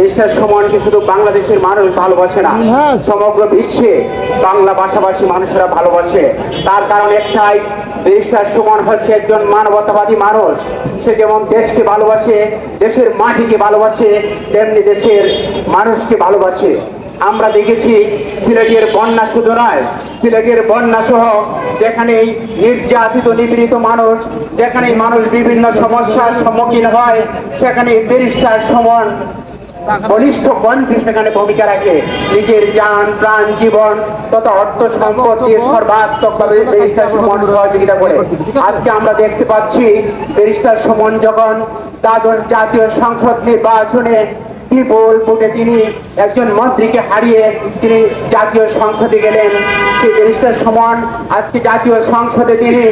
দেশের সমানকে শুধু বাংলাদেশের মানুষ ভালোবাসে না সমগ্র বিশ্বে বাংলা ভাষাভাষী মানুষেরা ভালোবাসে। তার কারণ একটাই দেশটার সমান হচ্ছে একজন মানবতাবাদী মানুষ। সে যেমন দেশকে ভালোবাসে দেশের মাটিকে ভালোবাসে তেমনি দেশের মানুষকে ভালোবাসে। আমরা দেখেছি সিলেটের বন্যা শুধু নয় সিলেটের বন্যা সহ যেখানে নির্যাতিত নিপীড়িত মানুষ যেখানে মানুষ বিভিন্ন সমস্যার সম্মুখীন হয় সেখানে ব্যারিস্টার সমান বলিষ্ঠ কণ্ঠে সেখানে ভূমিকা রাখে। নিজের যান প্রাণ জীবন তথা অর্থ সম্পদ দিয়ে সর্বাত্মকভাবে ব্যারিস্টার সুমন সহযোগিতা করে। আজকে আমরা দেখতে পাচ্ছি ব্যারিস্টার সুমন যখন দ্বাদশ জাতীয় সংসদ নির্বাচনে বিপুল ভোটে তিনি একজন মন্ত্রীকে হারিয়ে তিনি জাতীয় সংসদে গেলেন। সেই ব্যারিস্টার সমান আজকে জাতীয় সংসদে তিনি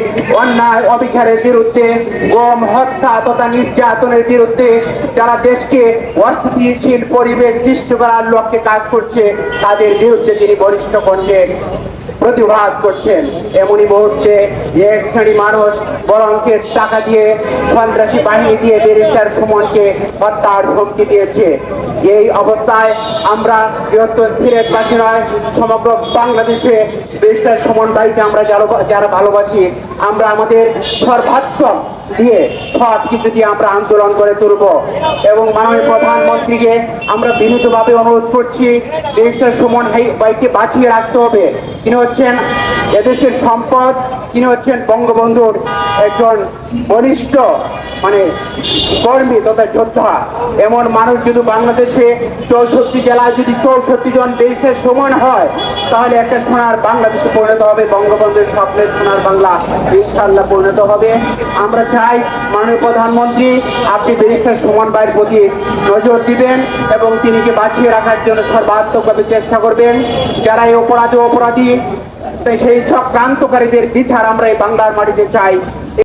অন্যায় অবিচারের বিরুদ্ধে, গম, হত্যা তথা নির্যাতনের বিরুদ্ধে যারা দেশকে অস্থিতিশীল পরিবেশ সৃষ্টি করার লক্ষ্যে কাজ করছে, তাদের বিরুদ্ধে তিনি বরিষ্ঠ কণ্ঠে প্রতিবাদ করছেন। এমনই মুহূর্তে এক শ্রেণি মানুষ বরংকে টাকা দিয়ে সন্ত্রাসী বাহিনী দিয়ে ব্যারিস্টার সুমনকে হত্যার হুমকি দিয়েছে। এই অবস্থায় আমরা বৃহত্তর সিলেটবাসী নয়, সমগ্র বাংলাদেশে ব্যারিস্টার সুমন ভাইকে আমরা যারা ভালোবাসি, আমরা আমাদের সর্বাত্মক দিয়ে সব কিছু দিয়ে আমরা আন্দোলন করে তুলব এবং মাননীয় প্রধানমন্ত্রীকে আমরা বিনীতভাবে অনুরোধ করছি দেশের সুমন ভাই- ভাইকে বাঁচিয়ে রাখতে হবে। তিনি হচ্ছেন এদেশের সম্পদ, তিনি হচ্ছেন বঙ্গবন্ধুর একজন বলিষ্ঠ মানে কর্মী তথা যোদ্ধা। এমন মানুষ যদি বাংলাদেশে চৌষট্টি জেলায় যদি চৌষট্টি জন দেশের সমান হয়, তাহলে একটা সোনার বাংলাদেশে পরিণত হবে, বঙ্গবন্ধুর স্বপ্নের সোনার বাংলা ইনশাল্লাহ পরিণত হবে। আমরা চাই মাননীয় প্রধানমন্ত্রী, আপনি ব্যারিস্টার সুমন ভাইয়ের প্রতি নজর দিবেন এবং তিনিকে বাঁচিয়ে রাখার জন্য সর্বাত্মকভাবে চেষ্টা করবেন। যারা এই অপরাধী অপরাধী তাই সেই সব ক্রান্তকারীদের বিচার আমরা এই বাংলার মাটিতে চাই।